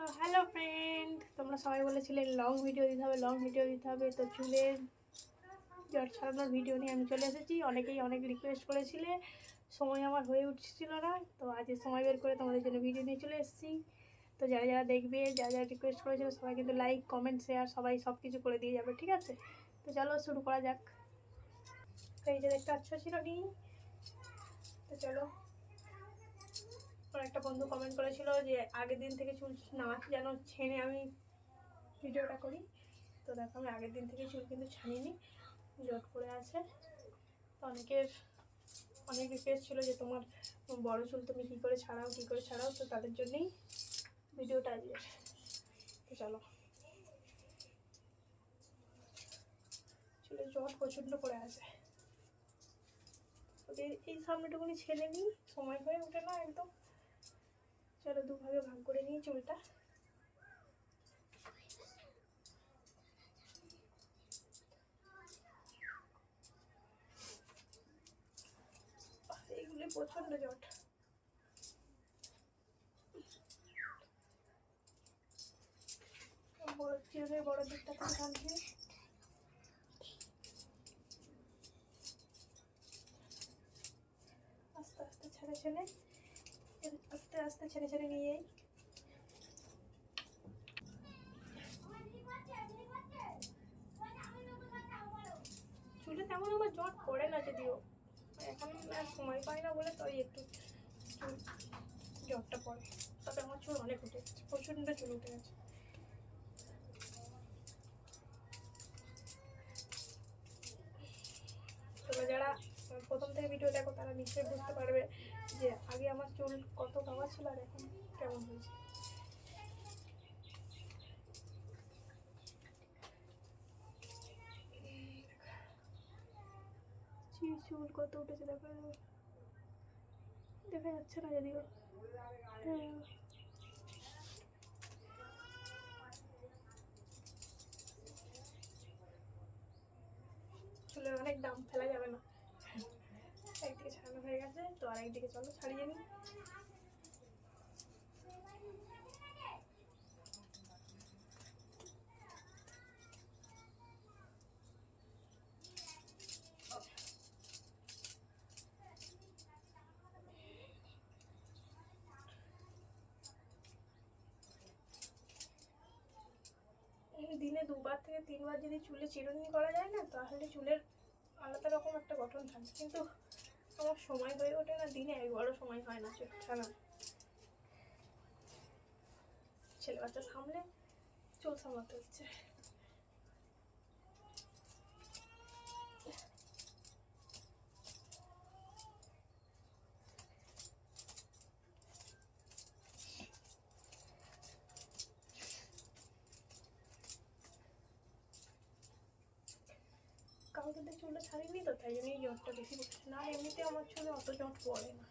Hello friend তোমরা সবাই বলেছিলে লং ভিডিও দিতে হবে লং ভিডিও দিতে হবে, তো চুলের জট ছাড়ানোর ভিডিও নিয়ে আমি চলে এসেছি। অনেকেই অনেক রিকোয়েস্ট করেছিলে, সময় আমার হয়ে উঠছিল না, তো আজকে সময় বের করে তোমাদের জন্য ভিডিও নিয়ে চলে এসেছি। তো যারা যারা দেখবে, যারা যারা রিকোয়েস্ট করেছিল, সবাই কিন্তু লাইক কমেন্ট শেয়ার সবাই সব কিছু করে দিয়ে যাবে, ঠিক আছে? তো চলো শুরু করা যাক। তো এই যে দেখতে আচ্ছা ছিল নি তো চলো। আমার একটা বন্ধু কমেন্ট করেছিল যে, আগের দিন থেকে চুল না যেন ছেনে আমি ভিডিওটা করি। তো দেখো আমি আগের দিন থেকে চুল কিন্তু ছানিনি, জট করে আছে। তো অনেকের, অনেক রিকোয়েস্ট ছিল যে, তোমার বড় চুল তুমি কী করে ছাড়াও, কী করে ছাড়াও? তো তাদের জন্যেই ভিডিওটা আজকে তো চলো। চুলের জট প্রচণ্ড করে আছে। এই- সামনেটুকুনি ছেড়ে নিই সময় হয়ে ওঠে না একদম। চলো দুভাগে ভাগ করে নিই চুলটা। আহ, এইগুলি প্রচণ্ড জট। বড় চিরুনের বড় দিকটা আস্তে আস্তে ছেড়ে ছেড়ে। আস্তে ছেড়ে ছেড়ে নিয়ে চুলে তেমন আমার জট পড়ে না যদিও। এখন আর সময় পাই না বলে তাই একটু জটটা পড়ে। তবে আমার চুল অনেক উঠে প্রচণ্ড চুল উঠে গেছে। ভিডিও দেখো, তারা নিশ্চয়ই বুঝতে পারবে যে আগে আমার চুল কত কামা ছিল আর এখন কেমন হয়েছে। চুল কত উঠেছে দেখো। দেখা যাচ্ছে না যদিও হ্যাঁ। চুলের অনেক দাম ফেলা যাবে না ছাড়ানো হয়ে গেছে, তো আর একদিকে চলো, ছাড়িয়ে নিই দিনে দুবার থেকে তিনবার যদি চুলে চিরুনি করা যায় না, তাহলে চুলের আলাদা রকম একটা গঠন থাকে। কিন্তু আমার সময় হয়ে ওঠে না, দিনে একবারও সময় হয় না ছাড়া ছেলে বাচ্চা সামলে চুল সামলাতে হচ্ছে। কাউকে তো চুলটা ছাড়িনি তো, তাই জন্য এই জ্বরটা বেশি না এমনিতে আমার চুলে অত জট পড়ে না।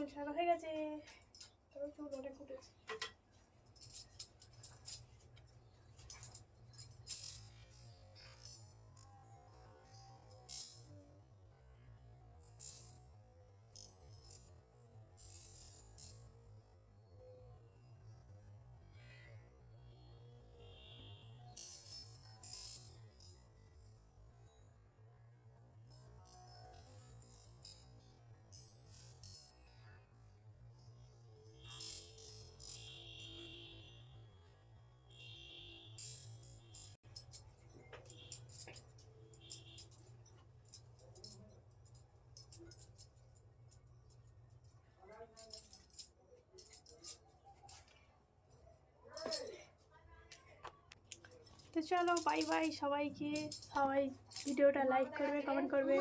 চুল সাদা হয়ে গেছে। তবে চুল অনেক উঠেছে তো চলো বাই বাই সবাইকে। সবাই ভিডিওটা লাইক করবে কমেন্ট করবে।